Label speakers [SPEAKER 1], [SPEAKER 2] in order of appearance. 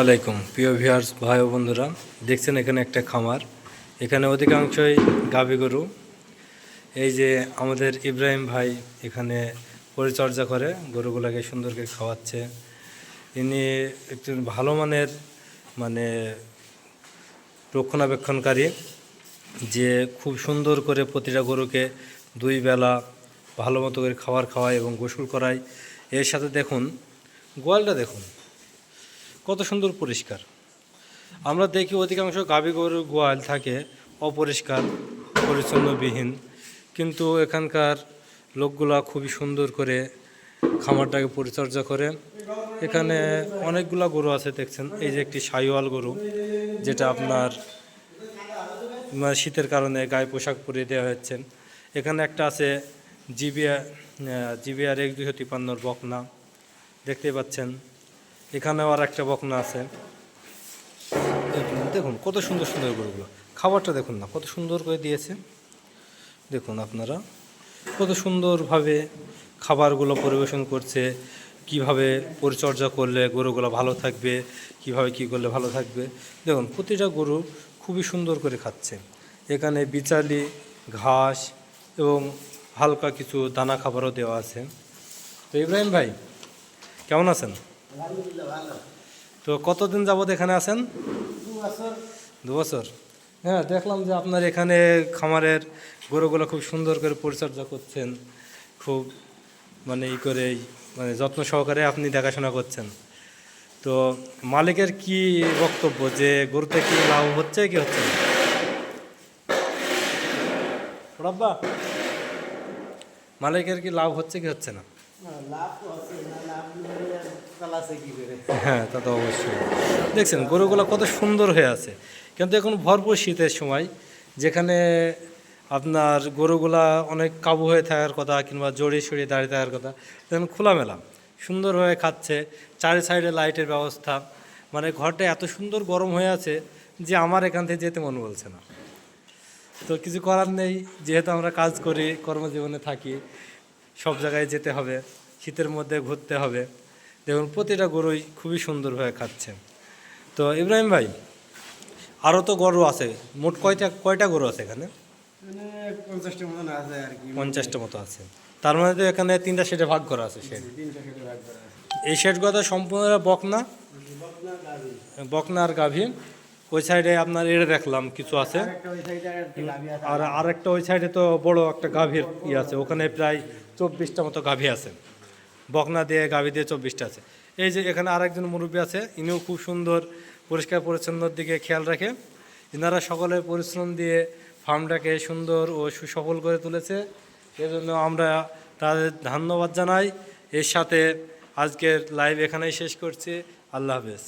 [SPEAKER 1] আলাইকুম, প্রিয় ভিউয়ার্স, ভাই ও বন্ধুরা। দেখছেন এখানে একটা খামার। এখানে অধিকাংশই গাভী গরু। এই যে আমাদের ইব্রাহিম ভাই এখানে পরিচর্যা করে, গরুগুলোকে সুন্দরকে খাওয়াচ্ছে। ইনি একজন ভালো মানের মানে রক্ষণাবেক্ষণকারী, যে খুব সুন্দর করে প্রতিটা গরুকে দুই বেলা ভালো মতো করে খাবার খাওয়ায় এবং গোসল করায়। এর সাথে দেখুন, গোয়ালটা দেখুন। কত সুন্দর পরিষ্কার। আমরা দেখি অধিকাংশ গাভী গরুর গোয়াল থাকে অপরিষ্কার, পরিচ্ছন্নবিহীন, কিন্তু এখানকার লোকগুলা খুবই সুন্দর করে খামারটাকে পরিচর্যা করে। এখানে অনেকগুলা গরু আছে দেখছেন, এই যে একটি সাইওয়াল গরু, যেটা আপনার মানে শীতের কারণে গায়ে পোশাক পরিয়ে দেওয়া হচ্ছে। এখানে একটা আছে জিবিআর জিবিআর এক দুশো তিপান্নর বকনা। দেখতেই পাচ্ছেন এখানেও আর একটা বকনা আছে। দেখুন, কত সুন্দর সুন্দর গরুগুলো। খাবারটা দেখুন না, কত সুন্দর করে দিয়েছে। দেখুন আপনারা, কত সুন্দরভাবে খাবারগুলো পরিবেশন করছে, কীভাবে পরিচর্যা করলে গরুগুলো ভালো থাকবে, কীভাবে কি করলে ভালো থাকবে। দেখুন, প্রতিটা গরু খুবই সুন্দর করে খাচ্ছে। এখানে বিচালি, ঘাস এবং হালকা কিছু দানা খাবারও দেওয়া আছে। তো ইব্রাহিম ভাই, কেমন আছেন? তো কতদিন যাবত এখানে আছেন? দু বছর হ্যাঁ দেখলাম যে আপনার এখানে খামারের গরুগুলো খুব সুন্দর করে পরিচর্যা করছেন খুব মানে ই করে মানে যত্ন সহকারে আপনি দেখাশোনা করছেন। তো মালিকের কি বক্তব্য যে গরুতে কি লাভ হচ্ছে কি হচ্ছে না? মালিকের কি লাভ হচ্ছে কি হচ্ছে না? হ্যাঁ তা তো অবশ্যই। দেখছেন, গরুগুলো কত সুন্দর হয়ে আছে। কিন্তু এখন ভরপুর শীতের সময়, যেখানে আপনার গরুগুলা অনেক কাবু হয়ে থাকার কথা কিংবা জড়িয়ে সরিয়ে দাঁড়িয়ে থাকার কথা দেখুন খোলামেলা সুন্দরভাবে খাচ্ছে। চারি সাইডে লাইটের ব্যবস্থা। মানে ঘরটা এত সুন্দর গরম হয়ে আছে যে আমার এখান থেকে যেতে মন বলছে না। তো কিছু করার নেই, যেহেতু আমরা কাজ করি, কর্মজীবনে থাকি সব জায়গায় যেতে হবে শীতের মধ্যে ঘুরতে হবে। দেখুন প্রতিটা গরুই খুবই সুন্দরভাবে খাচ্ছে। তো ইব্রাহিম ভাই আরও তো গরু আছে মোট কয়টা কয়টা গরু আছে এখানে?
[SPEAKER 2] মানে পঞ্চাশটা মতন আছে আর কি।
[SPEAKER 1] পঞ্চাশটা মতো আছে। তার মধ্যে তো এখানে তিনটা সেটে ভাগ করা আছে শেড।
[SPEAKER 2] তিনটা সেটে ভাগ করা আছে।
[SPEAKER 1] এই শেডগুলো তো সম্পূর্ণ বকনা?
[SPEAKER 2] বকনা
[SPEAKER 1] বকনা আর গাভী। ওই সাইডে আপনার এড়ে দেখলাম কিছু
[SPEAKER 2] আছে।
[SPEAKER 1] আর আরেকটা ওই সাইডে তো বড় একটা গাভীর ই আছে ওখানে প্রায় চব্বিশটা মতো গাভী আছে। বকনা দিয়ে গাভী দিয়ে চব্বিশটা আছে। এই যে এখানে আরেকজন মুরব্বী আছে ইনিও খুব সুন্দর পরিষ্কার পরিচ্ছন্নর দিকে খেয়াল রাখে। এনারা সকলে পরিশ্রম দিয়ে ফার্মটাকে সুন্দর ও সুসফল করে তুলেছে। এজন্য আমরা তাদের ধন্যবাদ জানাই। এর সাথে আজকের লাইভ এখানেই শেষ করছি। আল্লাহ হাফেজ।